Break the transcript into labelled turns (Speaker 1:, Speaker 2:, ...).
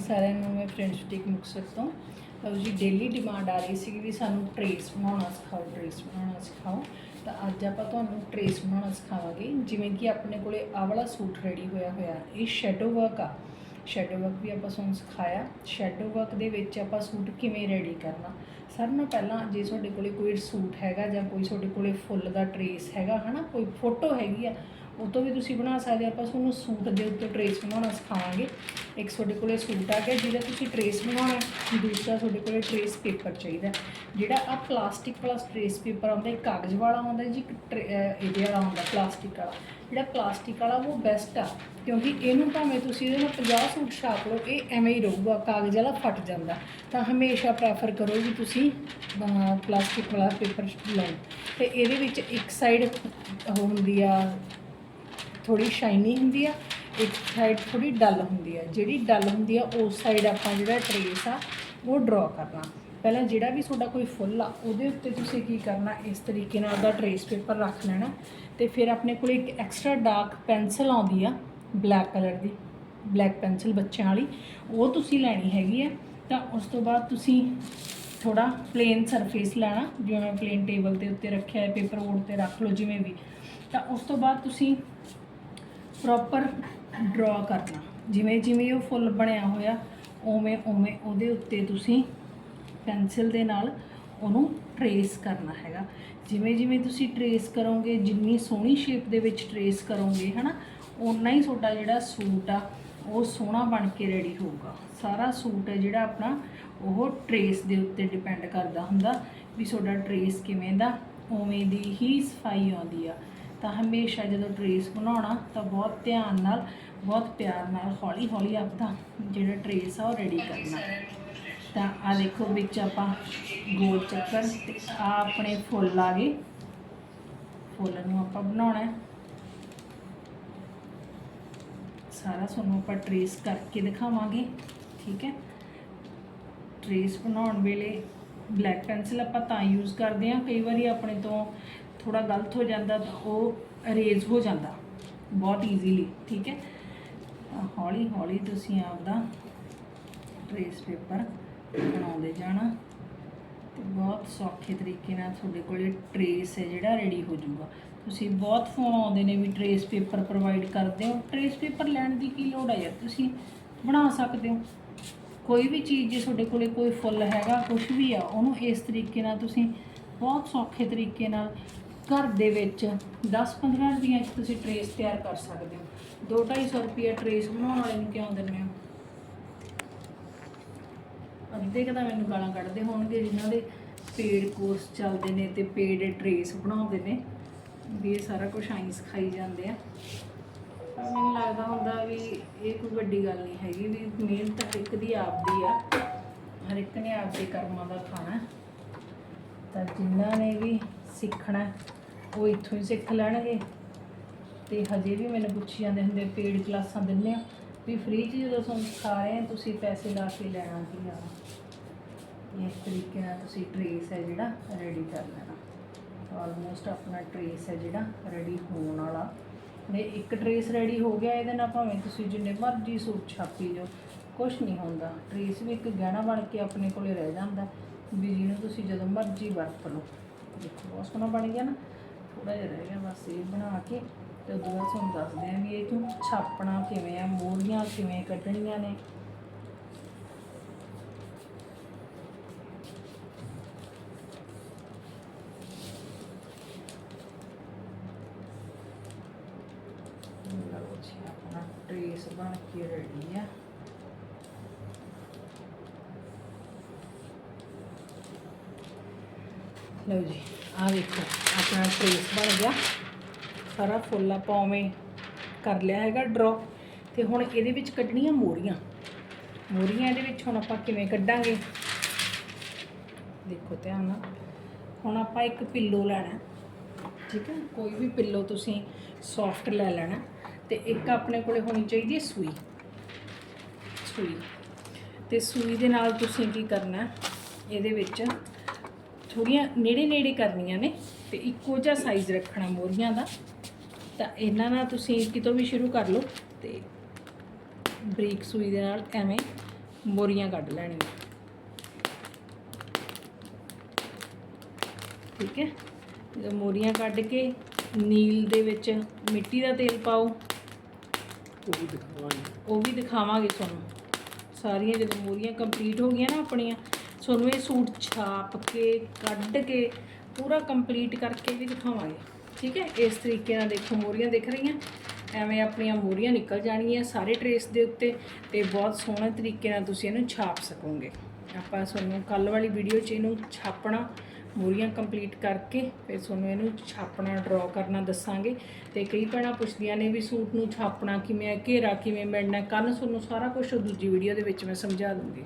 Speaker 1: ਸਾਰਿਆਂ ਨੂੰ ਮੈਂ ਫਰੈਂਡਸ ਬੁਟੀਕ ਮੁਕਤਸਰ ਤੋਂ। ਲਓ ਜੀ ਡੇਲੀ ਡਿਮਾਂਡ ਆ ਰਹੀ ਸੀ ਵੀ ਸਾਨੂੰ ਟਰੇਸ ਬਣਾਉਣਾ ਸਿਖਾਓ ਟਰੇਸ ਬਣਾਉਣਾ ਸਿਖਾਓ। ਤਾਂ ਅੱਜ ਆਪਾਂ ਤੁਹਾਨੂੰ ਟਰੇਸ ਬਣਾਉਣਾ ਸਿਖਾਵਾਂਗੇ। ਜਿਵੇਂ ਕਿ ਆਪਣੇ ਕੋਲੇ ਆਹ ਵਾਲਾ ਸੂਟ ਰੈਡੀ ਹੋਇਆ ਹੋਇਆ, ਇਹ ਸ਼ੈਡੋ ਵਰਕ ਆ। ਸ਼ੈਡੋ ਵਰਕ ਵੀ ਆਪਾਂ ਤੁਹਾਨੂੰ ਸਿਖਾਇਆ। ਸ਼ੈਡੋ ਵਰਕ ਦੇ ਵਿੱਚ ਆਪਾਂ ਸੂਟ ਕਿਵੇਂ ਰੈਡੀ ਕਰਨਾ? ਸਭ ਨੂੰ ਪਹਿਲਾਂ ਜੇ ਤੁਹਾਡੇ ਕੋਲੇ ਕੋਈ ਸੂਟ ਹੈਗਾ ਜਾਂ ਕੋਈ ਤੁਹਾਡੇ ਕੋਲੇ ਫੁੱਲ ਦਾ ਟਰੇਸ ਹੈਗਾ, ਹਨਾ? ਕੋਈ ਫੋਟੋ ਹੈਗੀ ਆ ਉਹ ਤੋਂ ਵੀ ਤੁਸੀਂ ਬਣਾ ਸਕਦੇ ਆਪਾਂ ਤੁਹਾਨੂੰ ਸੂਟ ਦੇ ਉੱਤੇ ਟਰੇਸ ਬਣਾਉਣਾ ਸਿਖਾਵਾਂਗੇ। ਇੱਕ ਤੁਹਾਡੇ ਕੋਲੇ ਸੂਟ ਆ ਗਿਆ, ਜਿਹਦਾ ਤੁਸੀਂ ਟਰੇਸ ਬਣਾਉਣਾ ਹੈ। ਦੂਸਰਾ ਤੁਹਾਡੇ ਕੋਲੇ ਟਰੇਸ ਪੇਪਰ ਚਾਹੀਦਾ ਜਿਹੜਾ ਆ ਪਲਾਸਟਿਕ ਵਾਲਾ ਟਰੇਸ ਪੇਪਰ ਆਉਂਦਾ, ਇਹ ਕਾਗਜ਼ ਵਾਲਾ ਆਉਂਦਾ ਜੀ, ਇੱਕ ਟਰੇ- ਇਹਦੇ ਵਾਲਾ ਆਉਂਦਾ ਪਲਾਸਟਿਕ ਵਾਲਾ। ਜਿਹੜਾ ਪਲਾਸਟਿਕ ਵਾਲਾ ਉਹ ਬੈਸਟ ਆ, ਕਿਉਂਕਿ ਇਹਨੂੰ ਭਾਵੇਂ ਤੁਸੀਂ ਇਹਦੇ ਨਾਲ 50 ਸੂਟ ਛਾਪ ਲਓ, ਇਹ ਐਵੇਂ ਹੀ ਰਹੂਗਾ, ਕਾਗਜ਼ ਵਾਲਾ ਫਟ ਜਾਂਦਾ। ਤਾਂ ਹਮੇਸ਼ਾ ਪ੍ਰੈਫਰ ਕਰੋ ਵੀ ਤੁਸੀਂ ਪਲਾਸਟਿਕ ਵਾਲਾ ਪੇਪਰ ਲਓ। ਤੇ ਇਹਦੇ ਵਿੱਚ ਇੱਕ ਸਾਈਡ ਉਹ ਹੁੰਦੀ ਆ ਥੋੜੀ ਸ਼ਾਈਨੀ ਹੁੰਦੀ ਆ, ਇੱਕ ਸਾਈਡ ਥੋੜੀ ਡਲ ਹੁੰਦੀ ਆ। ਜਿਹੜੀ ਡਲ ਹੁੰਦੀ ਆ ਉਸ ਸਾਈਡ ਆਪਾਂ ਜਿਹੜਾ ਟਰੇਸ ਆ, ਉਹ ਡਰਾ ਕਰਨਾ। ਪਹਿਲਾਂ ਜਿਹੜਾ ਵੀ ਤੁਹਾਡਾ ਕੋਈ ਫੁੱਲ ਆ, ਉਹਦੇ ਉੱਤੇ ਤੁਸੀਂ ਕੀ ਕਰਨਾ, ਇਸ ਤਰੀਕੇ ਨਾਲ ਉਹਦਾ ਟਰੇਸ ਪੇਪਰ ਰੱਖ ਲੈਣਾ। ਤੇ ਫਿਰ ਆਪਣੇ ਕੋਲ ਇੱਕ ਐਕਸਟਰਾ ਡਾਰਕ ਪੈਨਸਲ ਆਉਂਦੀ ਆ ਬਲੈਕ ਕਲਰ ਦੀ ਬਲੈਕ ਪੈਨਸਲ ਬੱਚਿਆਂ ਵਾਲੀ, ਉਹ ਤੁਸੀਂ ਲੈਣੀ ਹੈਗੀ ਆ। ਤਾਂ ਉਸ ਤੋਂ ਬਾਅਦ ਤੁਸੀਂ ਥੋੜਾ ਪਲੇਨ ਸਰਫੇਸ ਲੈਣਾ, ਜਿਵੇਂ ਪਲੇਨ ਟੇਬਲ ਦੇ ਉੱਤੇ ਰੱਖਿਆ ਹੈ ਪੇਪਰ ਬੋਰਡ ਤੇ ਰੱਖ ਲਓ, ਜਿਵੇਂ ਵੀ। ਤਾਂ ਉਸ ਤੋਂ ਬਾਅਦ ਤੁਸੀਂ ਪ੍ਰੋਪਰ ਡਰਾ ਕਰਨਾ। ਜਿਵੇਂ ਜਿਵੇਂ ਉਹ ਫੁੱਲ ਬਣਿਆ ਹੋਇਆ, ਉਵੇਂ ਉਵੇਂ ਉਹਦੇ ਉੱਤੇ ਤੁਸੀਂ ਪੈਨਸਿਲ ਦੇ ਨਾਲ ਉਹਨੂੰ ਟਰੇਸ ਕਰਨਾ ਹੈਗਾ। ਜਿਵੇਂ ਜਿਵੇਂ ਤੁਸੀਂ ਟਰੇਸ ਕਰੋਗੇ, ਜਿੰਨੀ ਸੋਹਣੀ ਸ਼ੇਪ ਦੇ ਵਿੱਚ ਟਰੇਸ ਕਰੋਗੇ, ਹਨਾ, ਓਨਾ ਹੀ ਤੁਹਾਡਾ ਜਿਹੜਾ ਸੂਟ ਆ, ਉਹ ਸੋਹਣਾ ਬਣ ਕੇ ਰੈਡੀ ਹੋਊਗਾ। ਸਾਰਾ ਸੂਟ ਹੈ ਜਿਹੜਾ ਆਪਣਾ, ਉਹ ਟਰੇਸ ਦੇ ਉੱਤੇ ਡਿਪੈਂਡ ਕਰਦਾ ਹੁੰਦਾ ਵੀ ਤੁਹਾਡਾ ਟਰੇਸ ਕਿਵੇਂ ਦਾ, ਉਵੇਂ ਦੀ ਹੀ ਸਫ਼ਾਈ ਆਉਂਦੀ ਆ। ਤਾਂ ਹਮੇਸ਼ਾ ਜਦੋਂ ਟਰੇਸ ਬਣਾਉਣਾ ਤਾਂ ਬਹੁਤ ਧਿਆਨ ਨਾਲ, ਬਹੁਤ ਪਿਆਰ ਨਾਲ ਹੌਲੀ ਹੌਲੀ ਆਪਦਾ ਜਿਹੜਾ ਟਰੇਸ ਆ ਉਹ ਰੈਡੀ ਕਰਨਾ। ਤਾਂ ਆ ਦੇਖੋ ਵਿੱਚ ਆਪਾਂ ਗੋਲ ਚੱਕਰ ਤੇ ਆ ਆਪਣੇ ਫੁੱਲ ਆ ਗਏ। ਫੁੱਲ ਨੂੰ ਆਪਾਂ ਬਣਾਉਣਾ ਸਾਰਾ ਤੁਹਾਨੂੰ ਆਪਾਂ ਟਰੇਸ ਕਰਕੇ ਦਿਖਾਵਾਂਗੇ, ਠੀਕ ਹੈ? ਟਰੇਸ ਬਣਾਉਣ ਵੇਲੇ ਬਲੈਕ ਪੈਨਸਲ ਆਪਾਂ ਤਾਂ ਯੂਜ਼ ਕਰਦੇ ਹਾਂ, ਕਈ ਵਾਰੀ ਆਪਣੇ ਤੋਂ ਥੋੜਾ ਗਲਤ ਹੋ ਜਾਂਦਾ ਤਾਂ ਉਹ ਅਰੇਜ਼ ਹੋ ਜਾਂਦਾ। ਬਹੁਤ ਈਜ਼ੀਲੀ ਠੀਕ ਹੈ? ਹੌਲੀ ਹੌਲੀ ਤੁਸੀਂ ਆਪਦਾ ਟਰੇਸ ਪੇਪਰ ਬਣਾਉਂਦੇ ਜਾਣਾ ਤੇ ਬਹੁਤ ਸੌਖੇ ਤਰੀਕੇ ਨਾਲ ਤੁਹਾਡੇ ਕੋਲੇ ਟਰੇਸ ਹੈ ਜਿਹੜਾ ਰੈਡੀ ਹੋ ਜਾਊਗਾ। ਤੁਸੀਂ ਬਹੁਤ ਫੋਨ ਆਉਂਦੇ ਨੇ ਵੀ ਟਰੇਸ ਪੇਪਰ ਪ੍ਰੋਵਾਈਡ ਕਰਦੇ ਹੋ। ਟਰੇਸ ਪੇਪਰ ਲੈਣ ਦੀ ਕੀ ਲੋੜ ਹੈ ਯਾਰ? ਤੁਸੀਂ ਬਣਾ ਸਕਦੇ ਹੋ। ਕੋਈ ਵੀ ਚੀਜ਼ ਜੇ ਤੁਹਾਡੇ ਕੋਲੇ ਕੋਈ ਫੁੱਲ ਹੈਗਾ ਕੁਝ ਵੀ ਆ, ਉਹਨੂੰ ਇਸ ਤਰੀਕੇ ਨਾਲ ਤੁਸੀਂ ਬਹੁਤ ਸੌਖੇ ਤਰੀਕੇ ਨਾਲ ਘਰ ਦੇ ਵਿੱਚ 10-15 ਰੁਪਈਆ 'ਚ ਤੁਸੀਂ ਟਰੇਸ ਤਿਆਰ ਕਰ ਸਕਦੇ ਹੋ। 2-250 ਰੁਪਈਆ ਟਰੇਸ ਬਣਾਉਣ ਵਾਲੇ ਨੂੰ ਕਿਉਂ ਦਿੰਦੇ ਹੋ? ਅੱਧੇ ਕੁ ਤਾਂ ਮੈਨੂੰ ਗਾਲਾਂ ਕੱਢਦੇ ਹੋਣਗੇ ਜਿਨ੍ਹਾਂ ਦੇ ਪੇਡ ਕੋਰਸ ਚੱਲਦੇ ਨੇ ਤੇ ਪੇਡ ਟਰੇਸ ਬਣਾਉਂਦੇ ਨੇ, ਵੀ ਇਹ ਸਾਰਾ ਕੁਝ ਆਈ ਸਿਖਾਈ ਜਾਂਦੇ ਆ। ਪਰ ਮੈਨੂੰ ਲੱਗਦਾ ਹੁੰਦਾ ਵੀ ਇਹ ਕੋਈ ਵੱਡੀ ਗੱਲ ਨਹੀਂ ਹੈਗੀ, ਵੀ ਮਿਹਨਤ ਹਰ ਇੱਕ ਦੀ ਆਪਦੀ ਆ, ਹਰ ਇੱਕ ਨੇ ਆਪਦੇ ਕਰਮਾਂ ਦਾ ਖਾਣਾ। ਤਾਂ ਜਿਨ੍ਹਾਂ ਨੇ ਵੀ ਸਿੱਖਣਾ, ਉਹ ਇੱਥੋਂ ਹੀ ਸਿੱਖ ਲੈਣਗੇ। ਤੇ ਹਜੇ ਵੀ ਮੈਨੂੰ ਪੁੱਛੀ ਜਾਂਦੇ ਹੁੰਦੇ ਪੇਡ ਕਲਾਸਾਂ ਦਿੰਦੇ ਆ, ਵੀ ਫ੍ਰੀ ਚ ਜਦੋਂ ਤੁਹਾਨੂੰ ਸਿਖਾ ਤੁਸੀਂ ਪੈਸੇ ਲਾ ਕੇ ਲੈਣਾ ਕੀ ਆ? ਇਸ ਤਰੀਕੇ ਨਾਲ ਤੁਸੀਂ ਟਰੇਸ ਹੈ ਜਿਹੜਾ ਰੈਡੀ ਕਰ ਲੈਣਾ। ਆਲਮੋਸਟ ਆਪਣਾ ਟਰੇਸ ਹੈ ਜਿਹੜਾ ਰੈਡੀ ਹੋਣ ਵਾਲਾ। ਨੇ ਇੱਕ ਟਰੇਸ ਰੈਡੀ ਹੋ ਗਿਆ, ਇਹਦੇ ਨਾਲ ਭਾਵੇਂ ਤੁਸੀਂ ਜਿੰਨੇ ਮਰਜ਼ੀ ਸੂਟ ਛਾਪੀ ਜਾਓ ਕੁਝ ਨਹੀਂ ਹੁੰਦਾ। ਟਰੇਸ ਵੀ ਇੱਕ ਗਹਿਣਾ ਬਣ ਕੇ ਆਪਣੇ ਕੋਲੇ ਰਹਿ ਜਾਂਦਾ। ਵੀ ਨੂੰ ਤੁਸੀਂ ਜਦੋਂ ਮਰਜ਼ੀ ਵਰਤ ਲਓ। ਦੇਖੋ, ਬਹੁਤ ਸੋਹਣਾ ਬਣ ਗਿਆ ਨਾ। ਥੋੜਾ ਜਿਹਾ ਰਹਿ ਗਿਆ ਬਸ ਇਹ ਬਣਾ ਕੇ ਤੇ ਉਦੋਂ ਬਾਅਦ ਤੁਹਾਨੂੰ ਦੱਸਦੇ ਆ ਵੀ ਇਹ ਤੂੰ ਛਾਪਣਾ ਕਿਵੇਂ ਆ, ਮੋਰੀਆਂ ਕਿਵੇਂ ਕੱਢਣੀਆਂ ਨੇ। ਲਓ ਜੀ, ਆਪਣਾ ਟਰੇਸ ਬਣ ਕੇ ਰੈਡੀ ਆ। ਲਓ ਜੀ, ਆਹ ਦੇਖੋ, ਆਪਣਾ ਟਰੇਸ ਬਣ ਗਿਆ। ਸਾਰਾ ਫੁੱਲ ਆਪਾਂ ਉਵੇਂ ਕਰ ਲਿਆ ਹੈਗਾ ਡਰਾ ਤੇ ਹੁਣ ਇਹਦੇ ਵਿੱਚ ਕੱਢਣੀਆਂ ਮੋਰੀਆਂ। ਮੋਰੀਆਂ ਇਹਦੇ ਵਿੱਚ ਹੁਣ ਆਪਾਂ ਕਿਵੇਂ ਕੱਢਾਂਗੇ? ਦੇਖੋ ਧਿਆਨ ਨਾਲ। ਹੁਣ ਆਪਾਂ ਇੱਕ ਪਿੱਲੋ ਲੈਣਾ ਠੀਕ ਹੈ? ਕੋਈ ਵੀ ਪਿੱਲੋ ਤੁਸੀਂ ਸੌਫਟ ਲੈ ਲੈਣਾ। ਤੇ ਇੱਕ ਆਪਣੇ ਕੋਲੇ ਹੋਣੀ ਚਾਹੀਦੀ ਹੈ ਸੂਈ। ਸੂਈ। ਤੇ ਸੂਈ ਦੇ ਨਾਲ ਤੁਸੀਂ ਕੀ ਕਰਨਾ ਇਹਦੇ ਵਿੱਚ ਥੋੜੀਆਂ ਨੇੜੇ ਨੇੜੇ ਕਰਨੀਆਂ ਨੇ ਤੇ ਇੱਕੋ ਜਿਹਾ ਸਾਈਜ਼ ਰੱਖਣਾ ਮੋਰੀਆਂ ਦਾ। ਤਾਂ ਇਹਨਾਂ ਨਾਲ ਤੁਸੀਂ ਕਿਤੋਂ ਵੀ ਸ਼ੁਰੂ ਕਰ ਲਓ ਤੇ ਬਰੀਕ ਸੂਈ ਦੇ ਨਾਲ ਐਵੇਂ ਮੋਰੀਆਂ ਕੱਢ ਲੈਣੀਆਂ। ਠੀਕ ਹੈ? ਜਦੋਂ ਮੋਰੀਆਂ ਕੱਢ ਕੇ ਨੀਲ ਦੇ ਵਿੱਚ ਮਿੱਟੀ ਦਾ ਤੇਲ ਪਾਓ।
Speaker 2: ਉਹ ਵੀ ਦਿਖਾਵਾਂਗੇ।
Speaker 1: ਉਹ ਵੀ ਦਿਖਾਵਾਂਗੇ ਤੁਹਾਨੂੰ। ਸਾਰੀਆਂ ਜਦੋਂ ਮੂਰੀਆਂ ਕੰਪਲੀਟ ਹੋ ਗਈਆਂ ਨਾ ਆਪਣੀਆਂ ਤੁਹਾਨੂੰ ਇਹ ਸੂਟ ਛਾਪ ਕੇ, ਕੱਢ ਕੇ, ਪੂਰਾ ਕੰਪਲੀਟ ਕਰਕੇ ਵੀ ਦਿਖਾਵਾਂਗੇ। ਠੀਕ ਹੈ? ਇਸ ਤਰੀਕੇ ਨਾਲ ਦੇਖੋ, ਮੂਰੀਆਂ ਦਿਖ ਰਹੀਆਂ। ਐਵੇਂ ਆਪਣੀਆਂ ਮੂਰੀਆਂ ਨਿਕਲ ਜਾਣਗੀਆਂ ਸਾਰੇ ਟਰੇਸ ਦੇ ਉੱਤੇ ਤੇ ਬਹੁਤ ਸੋਹਣੇ ਤਰੀਕੇ ਨਾਲ ਤੁਸੀਂ ਇਹਨੂੰ ਛਾਪ ਸਕੋਗੇ। ਆਪਾਂ ਤੁਹਾਨੂੰ ਕੱਲ ਵਾਲੀ ਵੀਡੀਓ 'ਚ ਇਹਨੂੰ ਛਾਪਣਾ, ਮੂਰੀਆਂ ਕੰਪਲੀਟ ਕਰਕੇ ਫਿਰ ਤੁਹਾਨੂੰ ਇਹਨੂੰ ਛਾਪਣਾ ਡਰਾ ਕਰਨਾ ਦੱਸਾਂਗੇ। ਤੇ ਕਈ ਭੈਣਾਂ ਪੁੱਛਦੀਆਂ ਨੇ ਵੀ ਸੂਟ ਨੂੰ ਛਾਪਣਾ ਕਿਵੇਂ ਹੈ, ਘੇਰਾ ਕਿਵੇਂ ਮਿਲਣਾ ਕੱਲ ਤੁਹਾਨੂੰ ਸਾਰਾ ਕੁਝ ਦੂਜੀ ਵੀਡੀਓ ਦੇ ਵਿੱਚ ਮੈਂ ਸਮਝਾ ਦੂੰਗੀ।